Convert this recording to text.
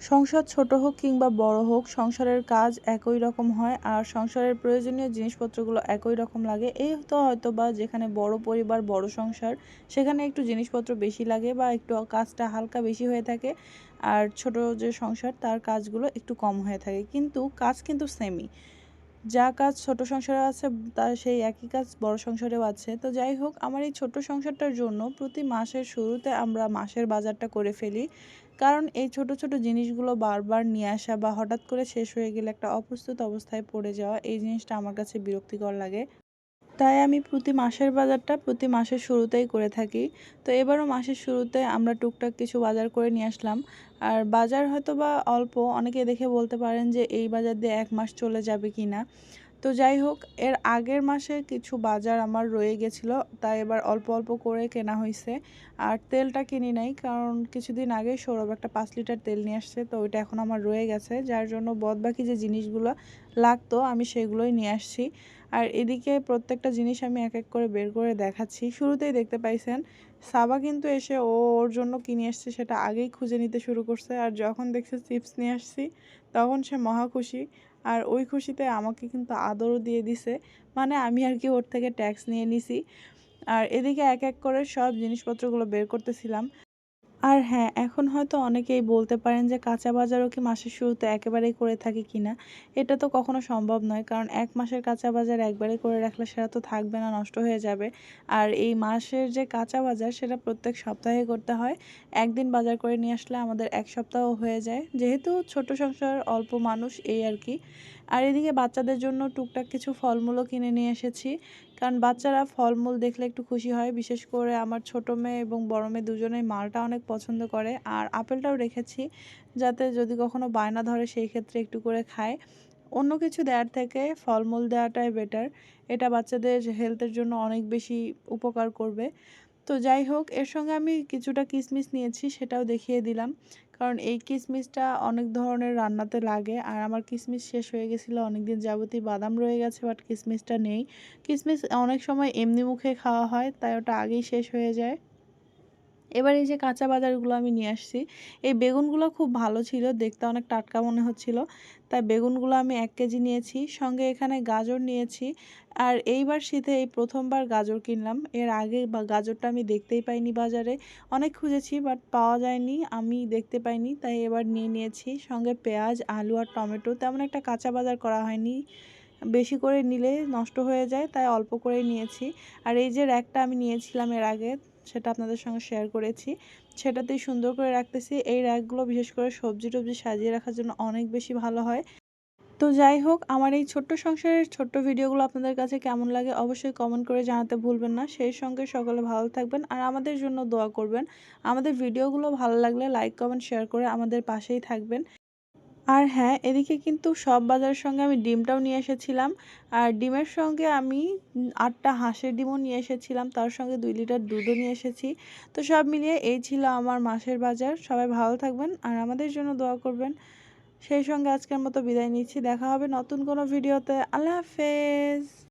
সংসার ছোট হোক কিংবা বড় হোক, সংসারের কাজ একই রকম হয় আর সংসারের প্রয়োজনীয় জিনিসপত্রগুলো একই রকম লাগে। এই তো হয়তো বা যেখানে বড় পরিবার, বড় সংসার, সেখানে একটু জিনিসপত্র বেশি লাগে বা একটু কাজটা হালকা বেশি হয়ে থাকে আর ছোট যে সংসার, তার কাজগুলো একটু কম হয়ে থাকে। কিন্তু কাজ কিন্তু সেমই যা কাজ ছোট সংসারে আছে তার সেই একই কাজ বড় সংসারেও আছে। তো যাই হোক, আমার এই ছোট সংসারটার জন্য প্রতি মাসের শুরুতে আমরা মাসের বাজারটা করে ফেলি। কারণ এই ছোট ছোট জিনিসগুলো বারবার নিয়ে আসা বা হঠাৎ করে শেষ হয়ে গেলে একটা অপ্রস্তুত অবস্থায় পড়ে যাওয়া, এই জিনিসটা আমার কাছে বিরক্তিকর লাগে। তাই আমি প্রতি মাসের বাজারটা প্রতি মাসের শুরুতেই করে থাকি। তো এবারও মাসের শুরুতে আমরা টুকটাক কিছু বাজার করে নিয়ে আসলাম। আর বাজার হয়তো বা অল্প, অনেকে দেখে বলতে পারেন যে এই বাজার দিয়ে এক মাস চলে যাবে কি না তো যাই হোক এর আগের মাসে কিছু বাজার আমার রয়ে গেছিল, তাই এবার অল্প অল্প করে কেনা হয়েছে আর তেলটা কিনি নাই, কারণ কিছুদিন আগে সৌরভ একটা পাঁচ লিটার তেল নিয়ে আসছে, তো ওইটা এখন আমার রয়ে গেছে। যার জন্য বদবাকি যে জিনিসগুলো লাগতো, আমি সেগুলোই নিয়ে আসছি। আর এদিকে প্রত্যেকটা জিনিস আমি এক এক করে বের করে দেখাচ্ছি। শুরুতেই দেখতে পাইছেন, সাবা কিন্তু এসে ও ওর জন্য কিনে আসছে, সেটা আগেই খুঁজে নিতে শুরু করছে। আর যখন দেখছে চিপস নিয়ে আসছি, তখন সে মহা খুশি। আর ওই খুশিতে আমাকে কিন্তু আদরও দিয়ে দিছে। মানে আমি আর কি ওর থেকে ট্যাক্স নিয়ে নিছি। আর এদিকে এক এক করে সব জিনিসপত্রগুলো বের করতেছিলাম। আর হ্যাঁ এখন হয়তো অনেকেই বলতে পারেন যে কাঁচা বাজারও কি মাসের শুরুতে একেবারেই করে থাকি কিনা এটা তো কখনো সম্ভব নয়, কারণ এক মাসের কাঁচা বাজার একবারে করে রাখলে সেটা তো থাকবে না, নষ্ট হয়ে যাবে। আর এই মাসের যে কাঁচা বাজার সেটা প্রত্যেক সপ্তাহে করতে হয়। একদিন বাজার করে নিয়ে আসলে আমাদের এক সপ্তাহ হয়ে যায়। যেহেতু ছোট সংসার, অল্প মানুষ, এই আর কি। আর এদিকে বাচ্চাদের জন্য টুকটাক কিছু ফলমূলও কিনে নিয়ে এসেছি। কারণ বাচ্চারা ফলমূল দেখলে একটু খুশি হয়। বিশেষ করে আমার ছোটো মেয়ে এবং বড় মেয়ে দুজনেই মালটা অনেক পছন্দ করে। আর আপেলটাও রেখেছি যাতে যদি কখনো বায়না ধরে সেই ক্ষেত্রে একটু করে খায়। অন্য কিছু দেওয়ার থেকে ফলমূল দেওয়াটাই বেটার এটা বাচ্চাদের হেলথের জন্য অনেক বেশি উপকার করবে। তো যাই হোক, এর সঙ্গে আমি কিছুটা কিশমিশ নিয়েছি, সেটাও দেখিয়ে দিলাম। কারণ এই কিশমিশটা অনেক ধরনের রান্নাতে লাগে। আর আমার কিশমিশ শেষ হয়ে গেছিল অনেক দিন যাবতীয় বাদাম রয়ে গেছে বাট কিশমিশটা নেই। কিশমিশ অনেক সময় এমনি মুখে খাওয়া হয়, তাই ওটা আগেই শেষ হয়ে যায়। এবার এই যে কাঁচা বাজারগুলো আমি নিয়ে আসছি, এই বেগুনগুলো খুব ভালো ছিল, দেখতে অনেক টাটকা মনে হচ্ছিল। তাই বেগুনগুলো আমি এক কেজি নিয়েছি, সঙ্গে এখানে গাজর নিয়েছি। আর এইবার শীতে এই প্রথমবার গাজর কিনলাম। এর আগে বা গাজরটা আমি দেখতেই পাইনি বাজারে। অনেক খুঁজেছি, বাট পাওয়া যায়নি, আমি দেখতে পাইনি। তাই এবার নিয়ে নিয়েছি, সঙ্গে পেঁয়াজ, আলু আর টমেটো। তেমন একটা কাঁচা বাজার করা হয়নি। বেশি করে নিলে নষ্ট হয়ে যায়, তাই অল্প করেই নিয়েছি। আর এই যে র্যাকটা আমি নিয়েছিলাম এর আগে সেটা আপনাদের সঙ্গে শেয়ার করেছি। সেটাতেই সুন্দর করে রাখতেছি। এই র্যাকগুলো বিশেষ করে সবজি টবজি সাজিয়ে রাখার জন্য অনেক বেশি ভালো হয়। তো যাই হোক, আমার এই ছোট্ট সংসারের ছোট্ট ভিডিওগুলো আপনাদের কাছে কেমন লাগে অবশ্যই কমেন্ট করে জানাতে ভুলবেন না। সেই সঙ্গে সকলে ভালো থাকবেন আর আমাদের জন্য দোয়া করবেন। আমাদের ভিডিওগুলো ভালো লাগলে লাইক কমেন্ট শেয়ার করে আমাদের পাশেই থাকবেন। আর হ্যাঁ এদিকে কিন্তু সব বাজারের সঙ্গে আমি ডিমটাও নিয়ে এসেছিলাম। আর ডিমের সঙ্গে আমি আটটা হাঁসের ডিমও নিয়ে এসেছিলাম। তার সঙ্গে দুই লিটার দুধও নিয়ে এসেছি। তো সব মিলিয়ে এই ছিল আমার মাসের বাজার। সবাই ভালো থাকবেন আর আমাদের জন্য দোয়া করবেন। সেই সঙ্গে আজকের মতো বিদায় নিচ্ছি। দেখা হবে নতুন কোনো ভিডিওতে। আল্লাহ হাফেজ।